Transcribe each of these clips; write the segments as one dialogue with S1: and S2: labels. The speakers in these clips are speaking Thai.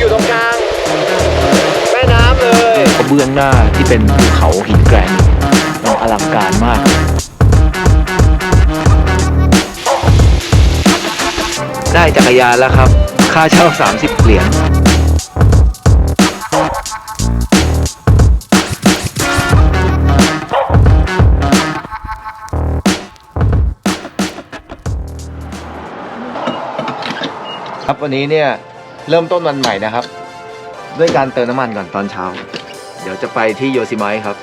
S1: อยู่ตรงกลางแม่น้ำเลยระ
S2: เบื้องหน้าที่เป็นภูเขาหินแกรนท์มันอลังการมาก ได้จักรยานแล้วครับ ค่าเช่า 30 เหรียญครับวันนี้เนี่ย เริ่มต้นวันใหม่นะครับ ด้วยการเติมน้ำมันก่อนตอนเช้า เดี๋ยวจะไปที่โยซิมค์ครับ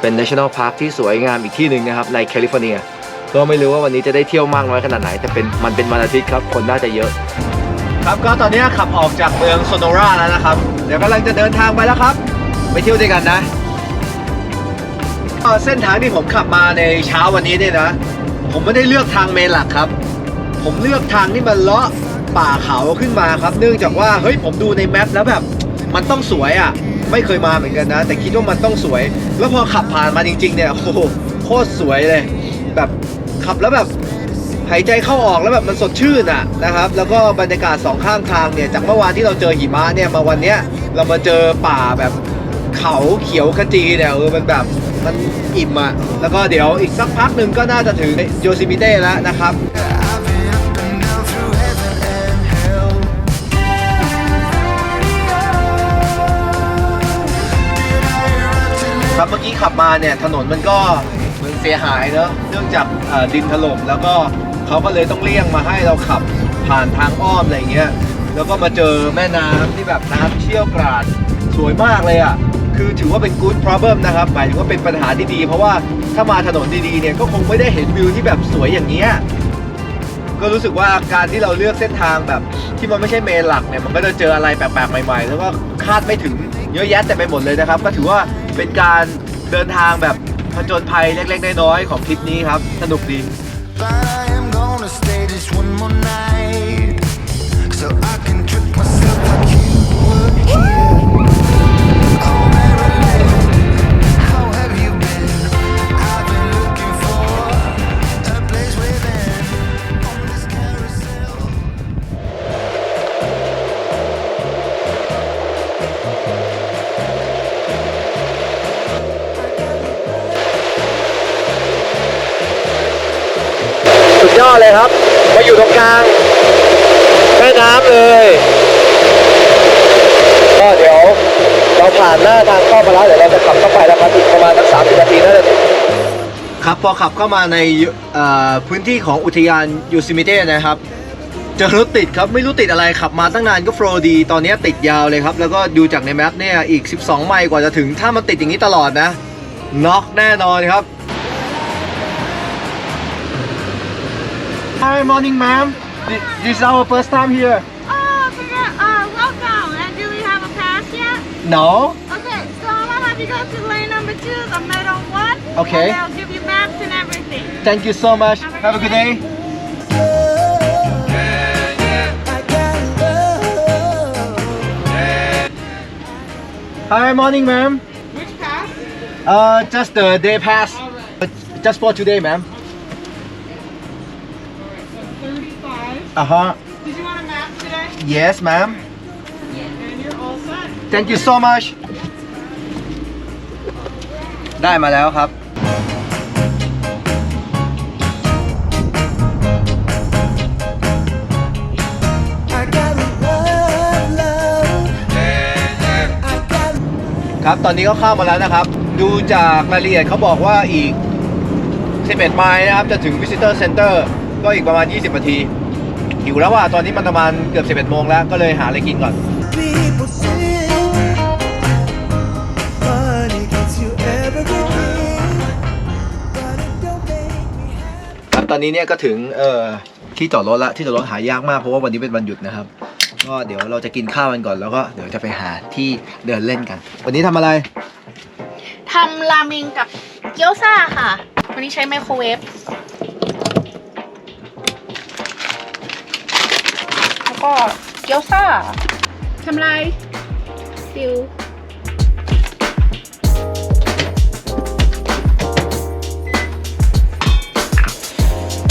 S2: เป็น national park ที่สวยงามอีกที่หนึ่งนะครับ ในแคลิฟอร์เนีย ก็ไม่รู้ว่าวันนี้จะได้เที่ยวมากน้อยขนาดไหน แต่เป็นมันเป็นวันอาทิตย์ครับ คนน่าจะเยอะ
S1: ครับก็ตอนนี้ขับออกจากเมืองโซโนราแล้วนะครับ เดี๋ยวกำลังจะเดินทางไปแล้วครับ ไปเที่ยวด้วยกันนะก็เส้นทางที่ผมขับมาในเช้าวันนี้เนี่ยนะ ผมไม่ได้เลือกทางเมนหลักครับ ผมเลือกทางที่มันเลาะ ป่าเขาขึ้นมาครับ เนื่องจากว่าเฮ้ยผมดูในแมปแล้วแบบมันต้องสวยอะ ไม่เคยมาเหมือนกันนะ แต่คิดว่ามันต้องสวย แล้วพอขับผ่านมาจริง ๆ เนี่ยโอ้โหโคตรสวยเลย แบบขับแล้วแบบหายใจเข้าออกแล้วแบบมันสดชื่นอะนะครับ แล้วก็บรรยากาศสองข้างทางเนี่ยจากเมื่อวานที่เราเจอหิมะเนี่ยมาวันเนี้ยเรามาเจอป่าแบบเขาเขียวขจีเนี่ยเออมันแบบมันอิ่มอะแล้วก็เดี๋ยวอีกสักพักหนึ่งก็น่าจะถึงโยซิมิเต้แล้วนะครับ่ขับมาเนี่ยถนนมันก็เหมือนเสียหายเนอะเนื่องจากดินถล่มแล้วก็เขาก็เลยต้องเลี่ยงมาให้เราขับผ่านทางอ้อมอะไรเงี้ยแล้วก็มาเจอแม่น้ำที่แบบน้ำเชี่ยวกราดสวยมากเลยอะคือถือว่าเป็น good problem นะครับหมายถึงว่าเป็นปัญหาที่ดีเพราะว่าถ้ามาถนนดีๆเนี่ยก็คงไม่ได้เห็นวิวที่แบบสวยอย่างเงี้ยก็รู้สึกว่าการที่เราเลือกเส้นทางแบบที่มันไม่ใช่เมนหลักเนี่ยมันก็จะเจออะไรแปลกๆใหม่ๆ แล้วก็คาดไม่ถึงเยอะแยะแต่ไปหมดเลยนะครับ ก็ถือว่าเป็นการ เดินทางแบบผจญภัยเล็กๆน้อยๆของทริปนี้ครับ สนุกดี
S3: But I am gonna stay just one more night
S1: ยอดเลยครับ มาอยู่ตรงกลางแม่น้ำเลย ก็เดี๋ยวเราผ่านหน้าทางเข้ามาแล้วเดี๋ยวเราจะขับเข้าไปแล้วครับอีกประมาณสักสามสิบนาทีน่าจะถึงครับพอขับเข้ามาในพื้นที่ของอุทยานยูซิมิเต้นะครับเจอรถติดครับไม่รู้ติดอะไรขับมาตั้งนานก็โฟลว์ดี ตอนนี้ติดยาวเลยครับ แล้วก็ดูจากในแมปเนี่ยอีก 12 ไมล์กว่าจะถึง ถ้ามันติดอย่างนี้ตลอดนะน็อกแน่นอนครับ Hi morning ma'am This is our first time here
S4: Oh, uh, welcome. And do we have a pass yet?
S1: No
S4: Okay, so I'm gonna have you go to lane number two, the middle one.
S1: Okay.
S4: And they'll give you maps and everything.
S1: Thank you so much Have a good day Hi morning ma'am
S4: Which pass?
S1: Uh, just the day pass. Uh, Just for today, ma'am. Uh huh.
S4: Did you want a map today?
S1: Yes, ma'am.
S4: And you're all set.
S1: Thank you so much. ได้มาแล้วครับ
S3: I gotta love, love I gotta
S1: ครับตอนนี้ก็เข้ามาแล้วนะครับ ดูจากรายละเอียดเขาบอกว่าอีก 11 ไมล์นะครับ จะถึง Visitor Center ก็อีกประมาณ 20 นาที หิวแล้วอะตอนนี้มันประมาณเกือบ11โมงแล้วก็เลยหาอะไรกินก่อน ครับตอนนี้เนี่ยก็ถึงเอ่อที่จอดรถละที่จอดรถหายากมากเพราะว่าวันนี้เป็นวันหยุดนะครับ ก็เดี๋ยวเราจะกินข้าวกันก่อนแล้วก็เดี๋ยวจะไปหาที่เดินเล่นกัน วันนี้ทำอะไร
S4: ทำราเมงกับเกี๊ยวซ่าค่ะ วันนี้ใช้ไมโครเวฟ ก็เกี๊ยวซ่าทำไรติว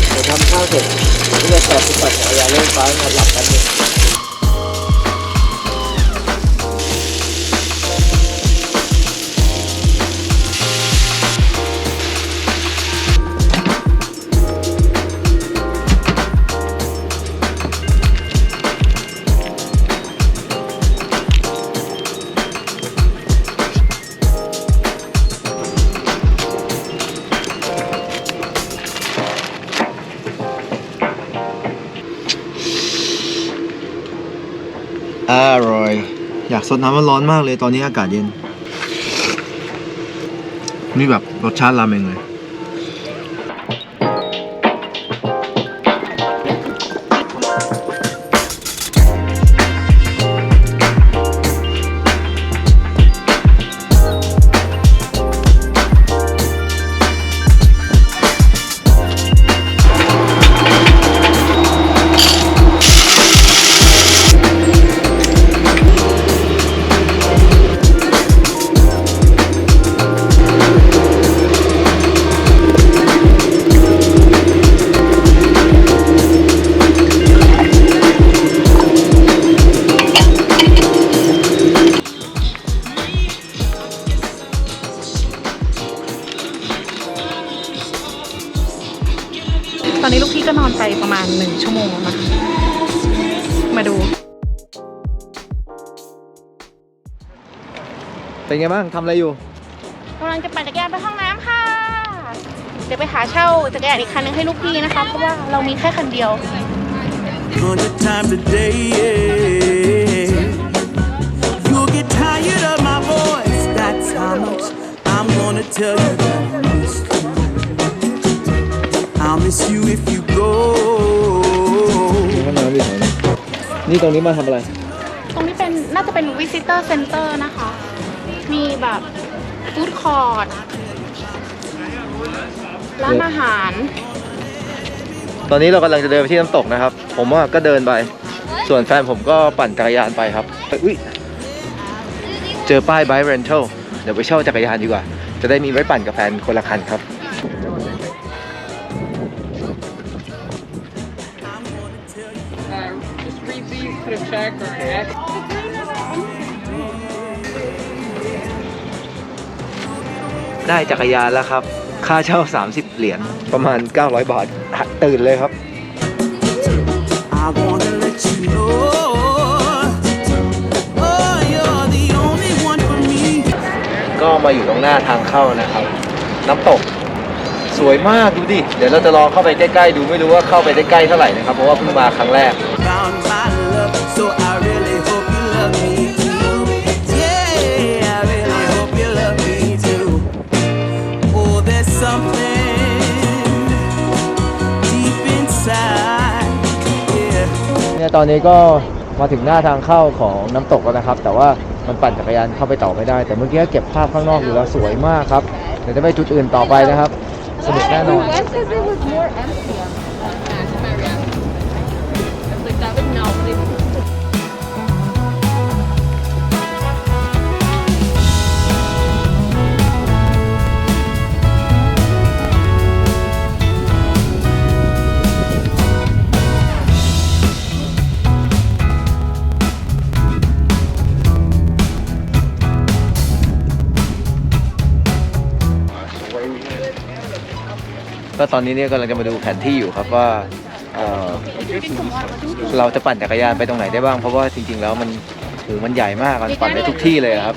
S1: เดี๋ยวทำข้าวเสร็จที่จะจอดที่ปัดจักรยานเล่นฟ้ามาหลับกันหนึ่ง อร่อย อยากสดน้ำร้อนมากเลยตอนนี้อากาศเย็น นี่แบบรสชาติราเมงเลย เป็นไงบ้างทำอะไรอยู่
S4: กำลังจะปั่นจักรยานไปห้องน้ำค่ะ เดี๋ยวไปหาเช่าจักรยานอีกคันนึงให้ลูกพี่นะคะ เพราะว่าเรามีแค่คันเดียว
S3: hundred times a day. Yeah. You'll get tired of my voice. That's how much I'm gonna tell you that I miss you. I'll miss you if you go.
S1: ห้องน้ำอยู่แถวนี้นี่ตรงนี้มาทำอะไร
S4: ตรงนี้เป็นน่าจะเป็น visitor center นะคะ มีแบบฟู้ดคอร์ทร้านอาหาร
S1: ตอนนี้เรากำลังจะเดินไปที่น้ำตกนะครับ ผมว่าก็เดินไป ส่วนแฟนผมก็ปั่นจักรยานไปครับอุ้ยเจอป้าย bike rental เดี๋ยวไปเช่าจักรยานดีกว่า จะได้มีไว้ปั่นกับแฟนคนละคันครับ ได้จักรยานแล้วครับ ค่าเช่า 30 เหรียญประมาณ 900 บาทอะตื่นเลยครับ
S3: I wanna let you know. Oh, you're the only one for me.
S1: ก็มาอยู่ตรงหน้าทางเข้านะครับ น้ำตกสวยมากดูดิ เดี๋ยวเราจะลองเข้าไปใกล้ๆ ดูไม่รู้ว่าเข้าไปได้ใกล้เท่าไหร่นะครับ เพราะว่าเพิ่งมาครั้งแรก ตอนนี้ก็มาถึงหน้าทางเข้าของน้ำตกแล้วนะครับ แต่ว่ามันปั่นจักรยานเข้าไปต่อไม่ได้ แต่เมื่อกี้เก็บภาพข้างนอกอยู่แล้วสวยมากครับเดี๋ยวจะไปจุดอื่นต่อไปนะครับสนุกแน่นอน ก็ตอนนี้เนี่ยกำลังจะมาดูแผนที่อยู่ครับว่าเเราจะปั่นจักรยานไปตรงไหนได้บ้าง เพราะว่าจริงๆแล้วมันถือมันใหญ่มากมันปั่นได้ทุกที่เลยครับ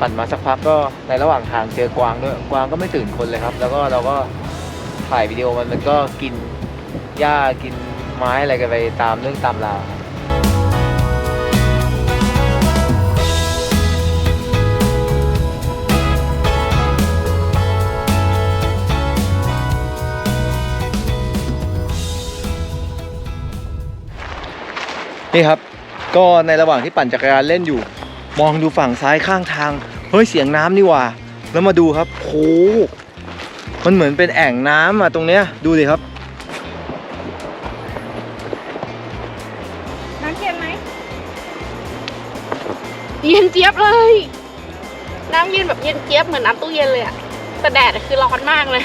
S1: ปั่นมาสักพักก็ในระหว่างทางเจอกวางด้วยกวางก็ไม่ตื่นคนเลยครับ แล้วก็เราก็ถ่ายวิดีโอมันมันก็กินหญ้ากินไม้อะไรกันไปตามเรื่องตามราว นี่ครับ ก็ในระหว่างที่ปั่นจักรยานเล่นอยู่ มองดูฝั่งซ้ายข้างทาง เฮ้ยเสียงน้ำนี่ว่า แล้วมาดูครับโหมันเหมือนเป็นแอ่งน้ำอะตรงเนี้ยดูดิครับ
S4: น้ำเย็นไหมเย็นเจี๊ยบเลย น้ำเย็นแบบเย็นเจี๊ยบเหมือนน้ำตู้เย็นเลยอะแต่แดดคือร้อนมากเลย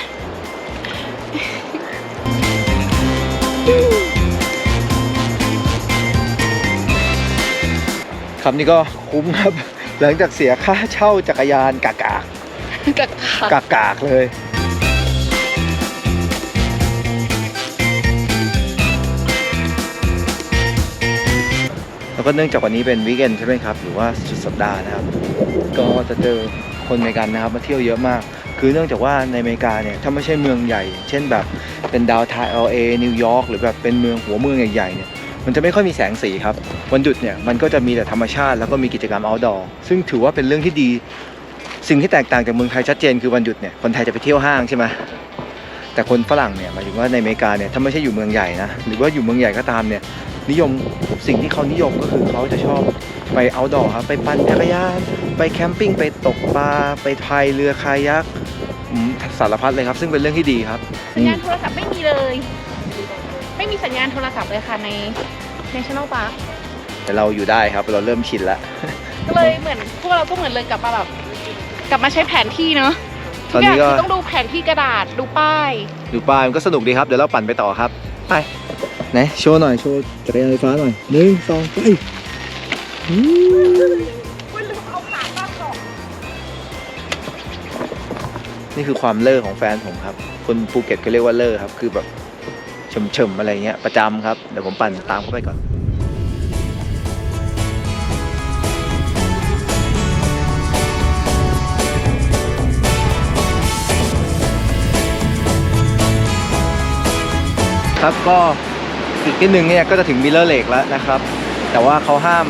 S1: คำนี้ก็คุ้มครับ หลังจากเสียค่าเช่าจักรยานกากาก
S4: กับ
S1: กากากๆเลย แล้วก็เนื่องจากวันนี้เป็นวีคเอนใช่ไหมครับ หรือว่าสุดสัปดาห์นะครับ ก็จะเจอคนในกันนะครับมาเที่ยวเยอะมาก คือเนื่องจากว่าในอเมริกาเนี่ยถ้าไม่ใช่เมืองใหญ่ เช่นแบบเป็นดาวน์ทาวน์ LA นิวยอร์กหรือแบบเป็นเมืองหัวเมืองใหญ่ๆเนี่ย มันจะไม่ค่อยมีแสงสีครับ วันหยุดเนี่ยมันก็จะมีแต่ธรรมชาติแล้วก็มีกิจกรรม outdoor ซึ่งถือว่าเป็นเรื่องที่ดี สิ่งที่แตกต่างจากเมืองไทยชัดเจนคือวันหยุดเนี่ยคนไทยจะไปเที่ยวห้างใช่ไหมแต่คนฝรั่งเนี่ยหมายถึงว่าในอเมริกาเนี่ยถ้าไม่ใช่อยู่เมืองใหญ่นะหรือว่าอยู่เมืองใหญ่ก็ตามเนี่ยนิยมสิ่งที่เขานิยมก็คือเขาจะชอบไป outdoor ครับไปปั่นจักรยานไปแคมปิ้งไปตกปลาไปพายเรือคายักสารพัดเลยครับ ซึ่งเป็นเรื่องที่ดีครับ
S4: สัญญาณโทรศัพท์ไม่มีเลย ไม่มีสัญญาณโทรศัพท์เลยค่ะใน National Park
S1: แต่เราอยู่ได้ครับเราเริ่มชินแล้ว
S4: ก็เลยเหมือนพวกเราก็เหมือนเลยกลับมาแบบกลับมาใช้แผนที่เนาะ
S1: ตอนนี้ก็
S4: ทุย่างคือต้องดูแผนที่กระดาษดูป้าย
S1: ดูปลามันก็สนุกดีครับ เดี๋ยวเราปั่นไปต่อครับ ไปไหนโชว์หน่อย โชว์จักรยานไฟฟ้าหน่อยหนึ่งสองไปอืมนี่คือความเล่อของแฟนผมครับ คนภูเก็ตก็เรียกว่าเล่อครับ คือแบบ เฉมๆอะไรเงี้ยประจำครับ เดี๋ยวผมปั่นตามเข้าไปก่อนครับก็อีกนิดนึงเนี่ยก็จะถึงมิลเลอร์เลกแล้วนะครับ แต่ว่าเขาห้าม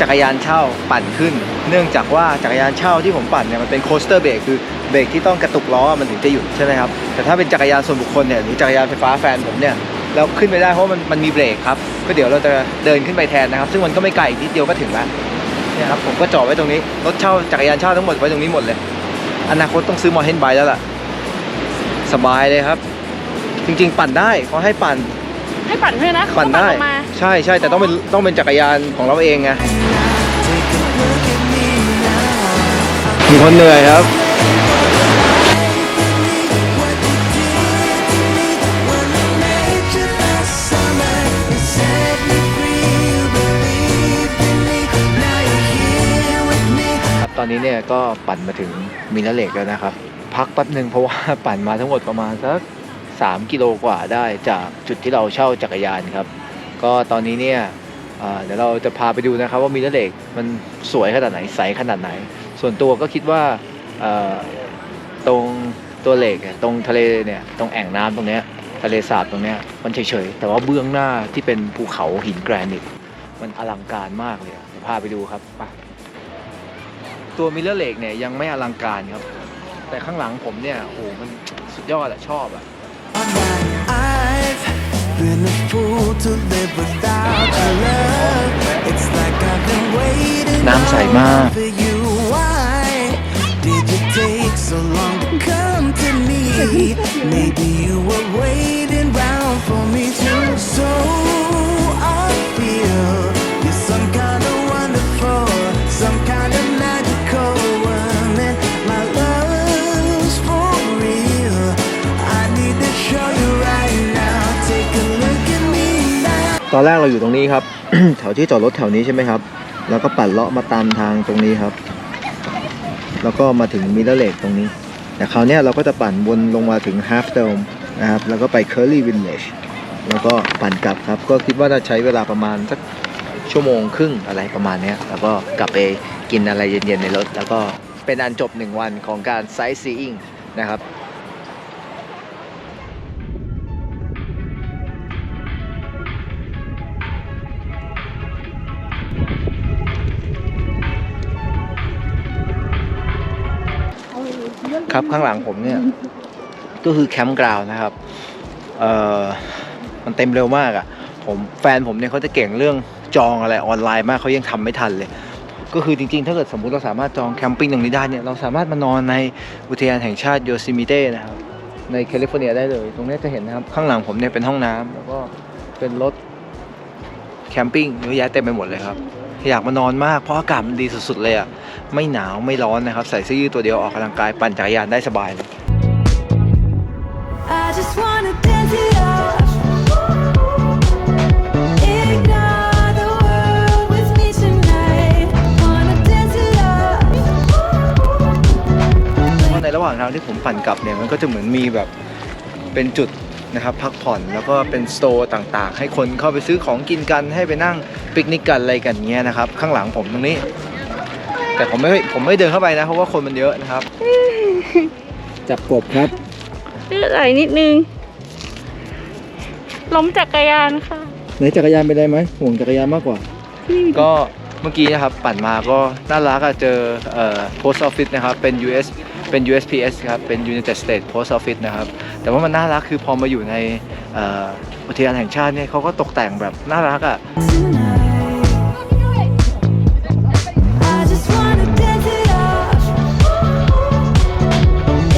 S1: จักรยานเช่าปั่นขึ้น เนื่องจากว่าจักรยานเช่าที่ผมปั่นเนี่ยมันเป็นโคสเตอร์เบรกคือเบรกที่ต้องกระตุกล้อมันถึงจะหยุดใช่ไหมครับแต่ถ้าเป็นจักรยานส่วนบุคคลเนี่ยหรือจักรยานไฟฟ้าแฟนผมเนี่ยเราขึ้นไปได้เพราะมันมันมีเบรกครับก็เดี๋ยวเราจะเดินขึ้นไปแทนนะครับ ซึ่งมันก็ไม่ไกลอีกนิดเดียวก็ถึงแล้วเนี่ยครับผมก็จอดไว้ตรงนี้รถเช่าจักรยานเช่าทั้งหมดไว้ตรงนี้หมดเลย อนาคตต้องซื้อมอเตอร์ไบค์แล้วล่ะ สบายเลยครับ จริง ๆ ปั่นได้เขาให้ปั่น
S4: ให้ปั่นด้วยนะเขา
S1: ปั่นได้
S4: ออกมา
S1: ใช่ใช่แต่ต้องเป็นต้องเป็นจักรยานของเราเองไงมีคนเหนื่อยครับ ครับตอนนี้เนี่ยก็ปั่นมาถึงมิลเลอร์เลกแล้วนะครับ พักแป๊บหนึ่งเพราะว่า ปั่นมาทั้งหมดประมาณสัก 3 กิโลกว่าได้จากจุดที่เราเช่าจักรยานครับ ก็ตอนนี้เนี่ยเดี๋ยวเราจะพาไปดูนะครับว่ามิเลอร์เลกมันสวยขนาดไหนใสขนาดไหน ส่วนตัวก็คิดว่าตรงตัวเหล็กตรงทะเลเนี่ยตรงแอ่งน้ำตรงเนี้ยทะเลสาบตรงเนี้ยมันเฉยๆแต่ว่าเบื้องหน้าที่เป็นภูเขาหินแกรนิตมันอลังการมากเลยเดี๋ยวพาไปดูครับไปตัวมิลเลอร์เลกเนี่ยยังไม่อลังการครับ แต่ข้างหลังผมเนี่ยโอ้โหมันสุดยอดอะชอบอะ
S3: been a fool to live without your love. It's like I've been waiting
S1: น้ำใสมาก
S3: for you. Why did you take so long to come to me? Maybe you were waiting round for me too. So
S1: อนแรกเราอยู่ตรงนี้ครับ แถวที่จอดรถแถวนี้ใช่ไหมครับ แล้วก็ปั่นเลาะมาตามทางตรงนี้ครับ แล้วก็มาถึงมิเลเลกตรงนี้ แต่คราวนี้เราก็จะปั่นวนลงมาถึง Half Dome นะครับ แล้วก็ไป Curly Village แล้วก็ปั่นกลับครับ ก็คิดว่าจะใช้เวลาประมาณสักชั่วโมงครึ่งอะไรประมาณนี้แล้วก็กลับไปกินอะไรเย็นๆในรถ แล้วก็เป็นอันจบหนึ่งวันของการไซต์ซีอิงนะครับ ครับข้างหลังผมเนี่ย ก็คือแคมป์กราวนะครับเอ่อมันเต็มเร็วมากอะ่ะผมแฟนผมเนี่ยเขาจะเก่งเรื่องจองอะไรออนไลน์มากเขายังทำไม่ทันเลย ก็คือจริงๆ ถ้าเกิดสมมุติเราสามารถจองแคมปิ้งตรงนี้ได้เนี่ยเราสามารถมานอนในอุทยานแห่งชาติโยซิมิเต้นะครับในแคลิฟอร์เนียได้เลย ตรงนี้จะเห็นนะครับ ข้างหลังผมเนี่ยเป็นห้องน้ำแล้วก็เป็นรถแคมปิ้งเยอะแยะเต็มไปหมดเลยครับ อยากมานอนมากเพราะอากาศมันดีสุดๆเลยอะ่ะไม่หนาวไม่ร้อนนะครับ ใส่เสื้อยืดตัวเดียวออกกำลังกายปั่นจักรยานได้สบายเลย
S5: I just wanna dance it off. Ignore the world with me tonight. Wanna dance it off.
S1: เพราะในระหว่างทางที่ผมปั่นกลับเนี่ยมันก็จะเหมือนมีแบบเป็นจุด นะครับพักผ่อนแล้วก็เป็นสโตร์ต่างๆ ให้คนเข้าไปซื้อของกินกันให้ไปนั่งปิกนิกกันอะไรกันเงี้ยนะครับข้างหลังผมตรงนี้ แต่ผมไม่ผมไม่เดินเข้าไปนะเพราะว่าคนมันเยอะนะครับ จับกบครับ
S4: เลือดไหลนิดนึง ล้มจักรยานค่ะ
S1: ไหนจักรยานเป็นไรไหมห่วงจักรยานมากกว่า ก็เมื่อกี้นะครับปั่นมาก็น่ารักอะเจอเอ่อ post office นะครับเป็น US เป็น USPS ครับเป็น United States Post Office นะครับ แต่ว่ามันน่ารักคือพอมาอยู่ในเอ่ออุทยานแห่งชาติเนี่ยเขาก็ตกแต่งแบบน่ารักอะ
S5: I just wanna dance it off.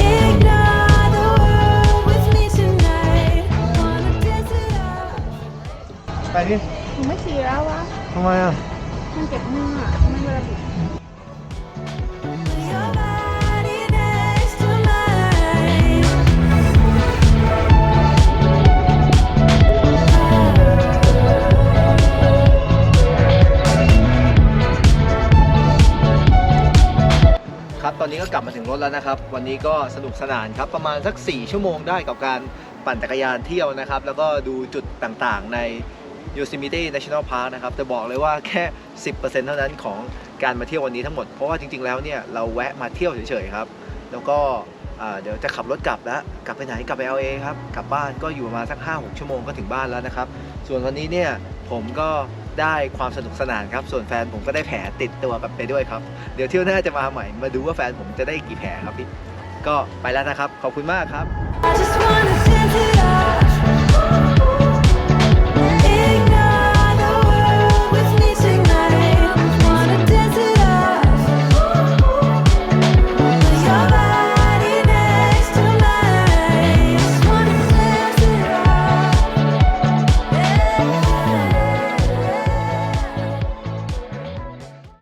S5: Ignore the world with me tonight. Wanna dance it off.
S1: ไปดิ
S4: หนูไม่ขี่แล้ววะ
S1: ทำไมอะ
S4: ลับ
S1: มาถึงรถแล้วนะครับ วันนี้ก็สนุกสนานครับประมาณสัก 4 ชั่วโมงได้กับการปั่นจักรยานเที่ยวนะครับ แล้วก็ดูจุดต่างๆ ใน Yosemite National Park นะครับแต่บอกเลยว่าแค่ 10%เท่านั้นของการมาเที่ยววันนี้ทั้งหมด เพราะว่าจริง ๆ แล้วเนี่ยเราแวะมาเที่ยวเฉยๆครับ แล้วก็เดี๋ยวจะขับรถกลับแล้ว กลับไปไหนกลับไป LA ครับ กลับบ้านก็อยู่ประมาณสัก 5-6 ชั่วโมงก็ถึงบ้านแล้วนะครับ ส่วนวันนี้เนี่ยผมก็ ได้ความสนุกสนานครับ ส่วนแฟนผมก็ได้แผลติดตัวกลับไปด้วยครับ เดี๋ยวเที่ยวหน้าจะมาใหม่ มาดูว่าแฟนผมจะได้กี่แผลครับพี่ ก็ไปแล้วนะครับ ขอบคุณมากครับ